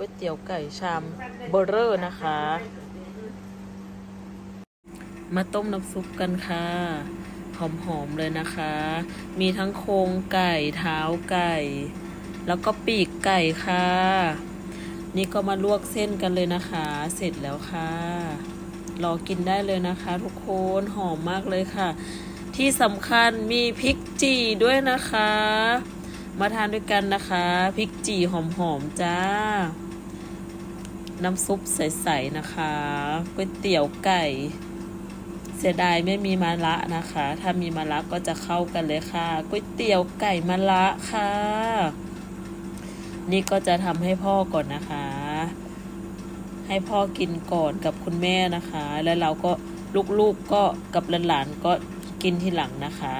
ก๋วยเตี๋ยวไก่ชามเบอร์เรอร์นะคะ มาต้มน้ำซุปกันค่ะ หอมๆเลยนะคะ มีทั้งโครงไก่เท้าไก่ แล้วก็ปีกไก่ค่ะ นี่ก็มาลวกเส้นกันเลยนะคะ เสร็จแล้วค่ะรอกินได้เลยนะคะทุกคนหอมมากเลยค่ะ ที่สำคัญมีพริกจีด้วยนะคะ มาทานด้วยกันนะคะพริกจี่หอมๆจ้า น้ำซุปใสๆนะคะก๋วยเตี๋ยวไก่ เสียดายไม่มีมะระนะคะ ถ้ามีมะระก็จะเข้ากันเลยค่ะก๋วยเตี๋ยวไก่มะระค่ะ นี่ก็จะทำให้พ่อก่อนนะคะ ให้พ่อกินก่อนกับคุณแม่นะคะ แล้วเราก็ลูกๆก็กับหลานๆก็กินทีหลังนะคะ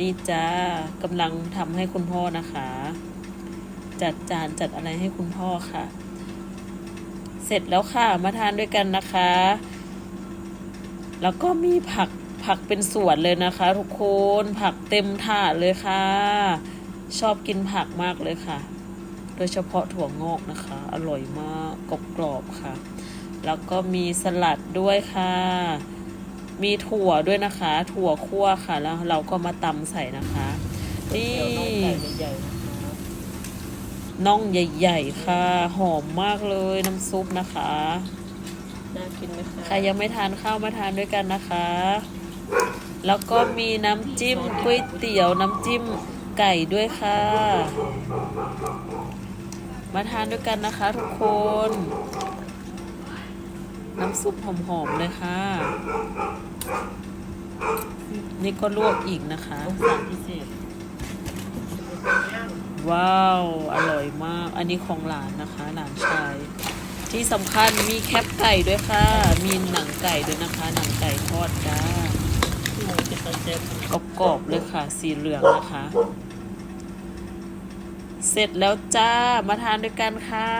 นี่จ้ากำลังทำให้คุณพ่อนะคะ จัดจานจัดอะไรให้คุณพ่อค่ะ เสร็จแล้วค่ะมาทานด้วยกันนะคะ แล้วก็มีผักผักเป็นส่วนเลยนะคะ ทุกคนผักเต็มถาดเลยค่ะ ชอบกินผักมากเลยค่ะ โดยเฉพาะถั่วงอกนะคะ อร่อยมากกรอบๆค่ะ แล้วก็มีสลัดด้วยค่ะ มีถั่วด้วยนะคะ ถั่วคั่วค่ะ แล้วเราก็มาตำใส่นะคะนี่น่องใหญ่ ๆ ค่ะ หอมมากเลยน้ำซุปนะคะน่ากินไหมคะใครยังไม่ทานข้าวมาทานด้วยกันนะคะ แล้วก็มีน้ำจิ้มก๋วยเตี๋ยวน้ำจิ้มไก่ด้วยค่ะ มาทานด้วยกันนะคะทุกคน น้ำซุปหอมๆเลยค่ะ นี่ก็ลวกอีกนะคะต้องสั่งพิเศษว้าว อร่อยมาก อันนี้ของหลานนะคะ หลานชาย ที่สำคัญมีแคปไก่ด้วยค่ะ มีหนังไก่ด้วยนะคะ หนังไก่ทอดจ้าที่หมูจะเซ็ตกรอบๆเลยค่ะ สีเหลืองนะคะ เสร็จแล้วจ้า มาทานด้วยกันค่ะ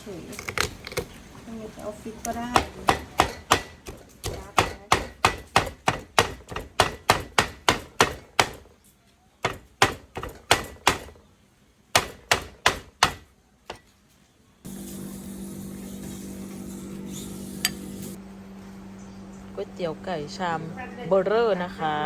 เฉยๆไม่มีออฟฟิศก็ได้ก๋วยเตี๋ยวไก่ชามเบอร์เรอร์นะคะ